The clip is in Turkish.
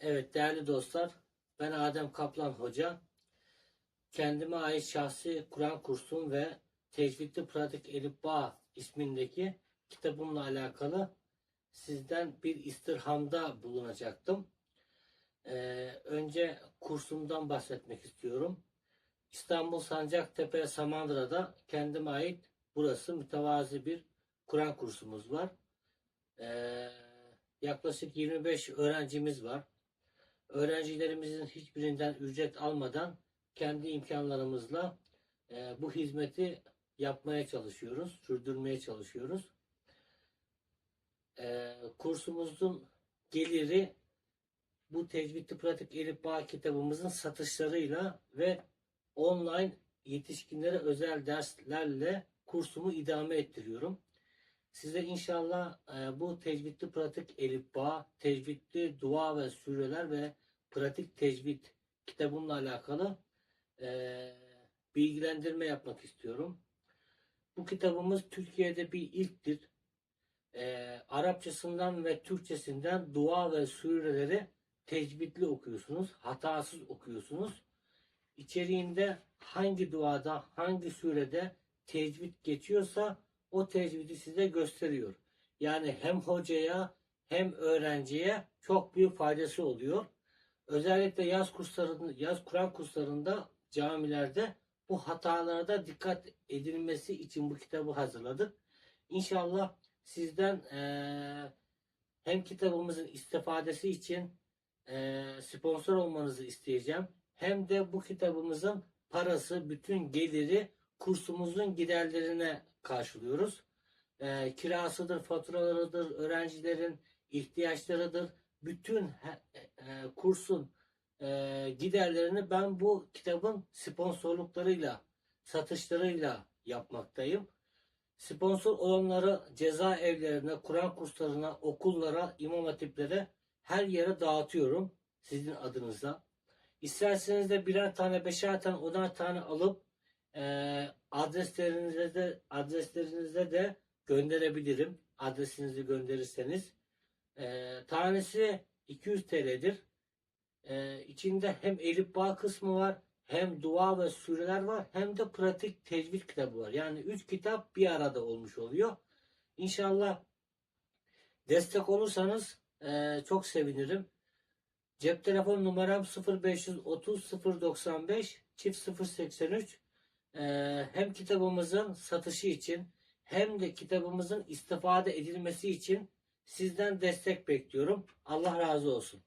Evet değerli dostlar, ben Adem Kaplan Hoca. Kendime ait şahsi Kur'an kursum ve Tecvidli Pratik Elif Bağ ismindeki kitabımla alakalı sizden bir istirhamda bulunacaktım. Ee, önce kursumdan bahsetmek istiyorum. İstanbul Sancaktepe Samandıra'da kendime ait burası mütevazi bir Kur'an kursumuz var. Ee, yaklaşık 25 öğrencimiz var. Öğrencilerimizin hiçbirinden ücret almadan kendi imkanlarımızla e, bu hizmeti yapmaya çalışıyoruz, sürdürmeye çalışıyoruz. E, kursumuzun geliri bu Tecvidli Pratik Elif Bağ kitabımızın satışlarıyla ve online yetişkinlere özel derslerle kursumu idame ettiriyorum. Size inşallah e, bu tecvidli pratik elif bağ, tecvidli dua ve sureler ve pratik tecvid kitabımla alakalı e, bilgilendirme yapmak istiyorum. Bu kitabımız Türkiye'de bir ilktir. E, Arapçasından ve Türkçesinden dua ve sureleri tecvidli okuyorsunuz, hatasız okuyorsunuz. İçeriğinde hangi duada, hangi surede tecvid geçiyorsa o tecvidi size gösteriyor. Yani hem hocaya hem öğrenciye çok büyük faydası oluyor. Özellikle yaz kurslarında, yaz Kur'an kurslarında camilerde bu hatalarda dikkat edilmesi için bu kitabı hazırladık. İnşallah sizden eee, hem kitabımızın istifadesi için eee, sponsor olmanızı isteyeceğim. Hem de bu kitabımızın parası, bütün geliri kursumuzun giderlerine karşılıyoruz. Eee, kirasıdır, faturalarıdır, öğrencilerin ihtiyaçlarıdır. Bütün he- e, kursun e, giderlerini ben bu kitabın sponsorluklarıyla, satışlarıyla yapmaktayım. Sponsor olanları cezaevlerine, Kur'an kurslarına, okullara, imam hatiplere her yere dağıtıyorum sizin adınıza. İsterseniz de birer tane, beşer tane, onar tane alıp e, adreslerinize de adreslerinize de gönderebilirim. Adresinizi gönderirseniz. E, tanesi 200 TL'dir. E, içinde hem elif bağ kısmı var, hem dua ve sureler var, hem de pratik tecvid kitabı var. Yani 3 kitap bir arada olmuş oluyor. İnşallah destek olursanız e, çok sevinirim. Cep telefon numaram 0530 095 çift 083 Ee, hem kitabımızın satışı için hem de kitabımızın istifade edilmesi için sizden destek bekliyorum. Allah razı olsun.